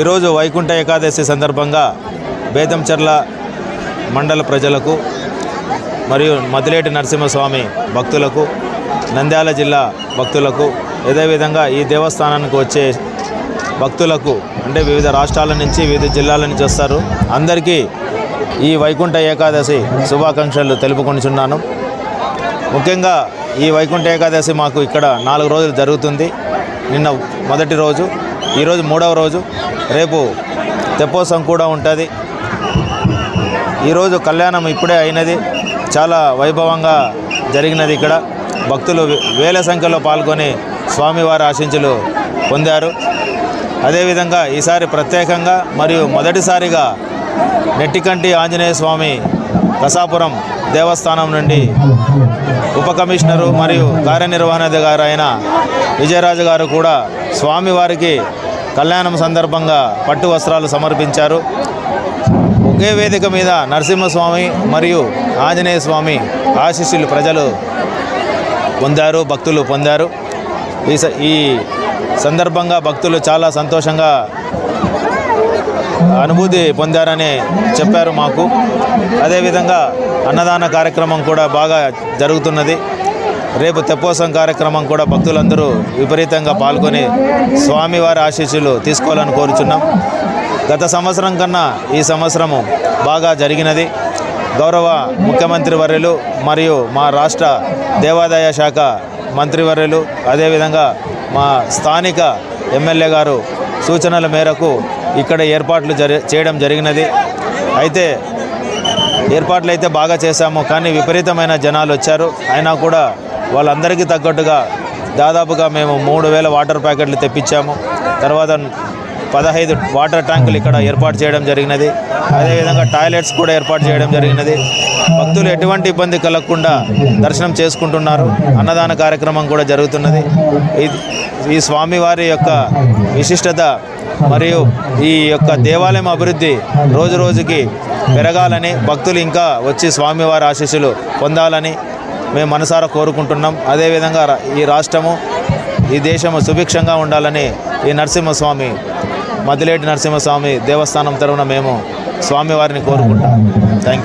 ఈరోజు వైకుంఠ ఏకాదశి సందర్భంగా బేతంచెర్ల మండల ప్రజలకు మరియు మదిలేటి నరసింహస్వామి భక్తులకు నంద్యాల జిల్లా భక్తులకు అదేవిధంగా ఈ దేవస్థానానికి వచ్చే భక్తులకు అంటే వివిధ రాష్ట్రాల నుంచి వివిధ జిల్లాల నుంచి వస్తారు. అందరికీ ఈ వైకుంఠ ఏకాదశి శుభాకాంక్షలు తెలుపుకొనిచున్నాను. ముఖ్యంగా ఈ వైకుంఠ ఏకాదశి మాకు ఇక్కడ నాలుగు రోజులు జరుగుతుంది. నిన్న మొదటి రోజు. ఈరోజు మూడవ రోజు. రేపు తెప్పోత్సవం కూడా ఉంటుంది. ఈరోజు కళ్యాణం ఇప్పుడే అయినది. చాలా వైభవంగా జరిగినది ఇక్కడ. భక్తులు వే- వేల సంఖ్యలో పాల్గొని స్వామివారి ఆశించులు పొందారు. అదేవిధంగా ఈసారి ప్రత్యేకంగా మరియు మొదటిసారిగా నెట్టికంటి ఆంజనేయ స్వామి కసాపురం దేవస్థానం నుండి ఉప కమిషనరు మరియు కార్యనిర్వహణాధికారి అయిన విజయరాజు గారు కూడా స్వామివారికి కళ్యాణం సందర్భంగా పట్టు వస్త్రాలు సమర్పించారు. ఒకే వేదిక మీద నరసింహస్వామి మరియు ఆంజనేయ స్వామి ఆశీస్సులు ప్రజలు పొందారు భక్తులు పొందారు. ఈ ఈ సందర్భంగా భక్తులు చాలా సంతోషంగా అనుభూతి పొందారని చెప్పారు మాకు. అదేవిధంగా అన్నదాన కార్యక్రమం కూడా బాగా జరుగుతున్నది. రేపు తెప్పోత్సవం కార్యక్రమం కూడా భక్తులందరూ విపరీతంగా పాల్గొని స్వామివారి ఆశీస్సులు తీసుకోవాలని కోరుచున్నాం. గత సంవత్సరం కన్నా ఈ సంవత్సరము బాగా జరిగినది. గౌరవ ముఖ్యమంత్రి వర్యులు మరియు మా రాష్ట్ర దేవాదాయ శాఖ మంత్రివర్యులు అదేవిధంగా మా స్థానిక ఎమ్మెల్యే గారు సూచనల మేరకు ఇక్కడ ఏర్పాట్లు చేయడం జరిగినది. అయితే ఏర్పాట్లు అయితే బాగా చేశాము కానీ విపరీతమైన జనాలు వచ్చారు. అయినా కూడా వాళ్ళందరికీ తగ్గట్టుగా దాదాపుగా మేము మూడు వేల వాటర్ ప్యాకెట్లు తెప్పించాము. తర్వాత పదహైదు వాటర్ ట్యాంకులు ఇక్కడ ఏర్పాటు చేయడం జరిగినది. అదేవిధంగా టాయిలెట్స్ కూడా ఏర్పాటు చేయడం జరిగినది. భక్తులు ఎటువంటి ఇబ్బంది కలగకుండా దర్శనం చేసుకుంటున్నారు. అన్నదాన కార్యక్రమం కూడా జరుగుతున్నది. ఈ- ఈ స్వామివారి యొక్క విశిష్టత మరియు ఈ యొక్క దేవాలయం అభివృద్ధి రోజు రోజుకి పెరగాలని భక్తులు ఇంకా వచ్చి స్వామివారి ఆశీస్సులు పొందాలని మేము మనసారా కోరుకుంటున్నాం. అదేవిధంగా రా- ఈ రాష్ట్రము ఈ దేశము సుభిక్షంగా ఉండాలని ఈ నరసింహస్వామి మదిలేటి నరసింహస్వామి దేవస్థానం తరఫున మేము స్వామివారిని కోరుకుంటాం. Thank you